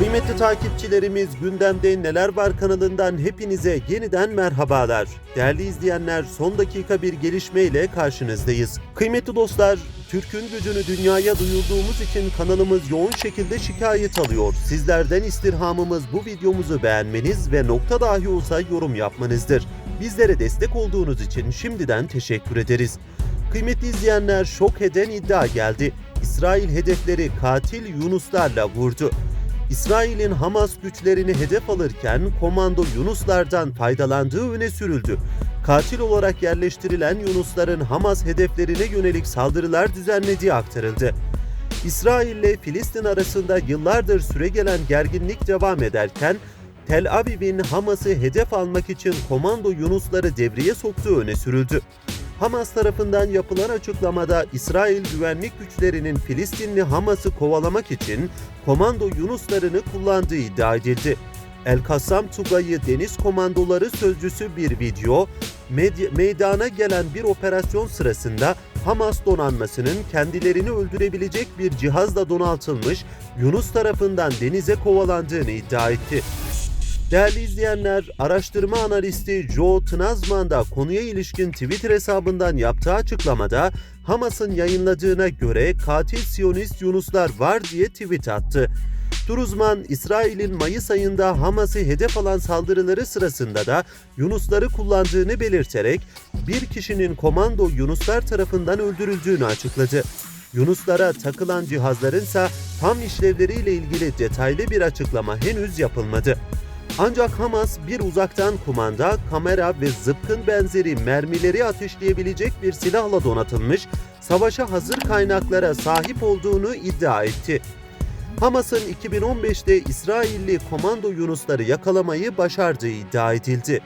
Kıymetli takipçilerimiz gündemde neler var kanalından hepinize yeniden merhabalar. Değerli izleyenler son dakika bir gelişmeyle karşınızdayız. Kıymetli dostlar Türk'ün gücünü dünyaya duyurduğumuz için kanalımız yoğun şekilde şikayet alıyor. Sizlerden istirhamımız bu videomuzu beğenmeniz ve nokta dahi olsa yorum yapmanızdır. Bizlere destek olduğunuz için şimdiden teşekkür ederiz. Kıymetli izleyenler şok eden iddia geldi. İsrail hedefleri katil Yunuslarla vurdu. İsrail'in Hamas güçlerini hedef alırken komando Yunuslardan faydalandığı öne sürüldü. Katil olarak yerleştirilen Yunusların Hamas hedeflerine yönelik saldırılar düzenlediği aktarıldı. İsrail ile Filistin arasında yıllardır süre gelen gerginlik devam ederken Tel Aviv'in Hamas'ı hedef almak için komando Yunusları devreye soktuğu öne sürüldü. Hamas tarafından yapılan açıklamada İsrail güvenlik güçlerinin Filistinli Hamas'ı kovalamak için komando Yunuslarını kullandığı iddia edildi. El Kassam Tugay'ı deniz komandoları sözcüsü bir video, meydana gelen bir operasyon sırasında Hamas donanmasının kendilerini öldürebilecek bir cihazla donatılmış Yunus tarafından denize kovalandığını iddia etti. Değerli izleyenler, araştırma analisti Joe Tnazman da konuya ilişkin Twitter hesabından yaptığı açıklamada Hamas'ın yayınladığına göre katil Siyonist Yunuslar var diye tweet attı. Turuzman, İsrail'in Mayıs ayında Hamas'ı hedef alan saldırıları sırasında da Yunusları kullandığını belirterek bir kişinin komando Yunuslar tarafından öldürüldüğünü açıkladı. Yunuslara takılan cihazlarınsa tam işlevleriyle ilgili detaylı bir açıklama henüz yapılmadı. Ancak Hamas bir uzaktan kumanda, kamera ve zıpkın benzeri mermileri ateşleyebilecek bir silahla donatılmış, savaşa hazır kaynaklara sahip olduğunu iddia etti. Hamas'ın 2015'te İsrailli komando Yunusları yakalamayı başardığı iddia edildi.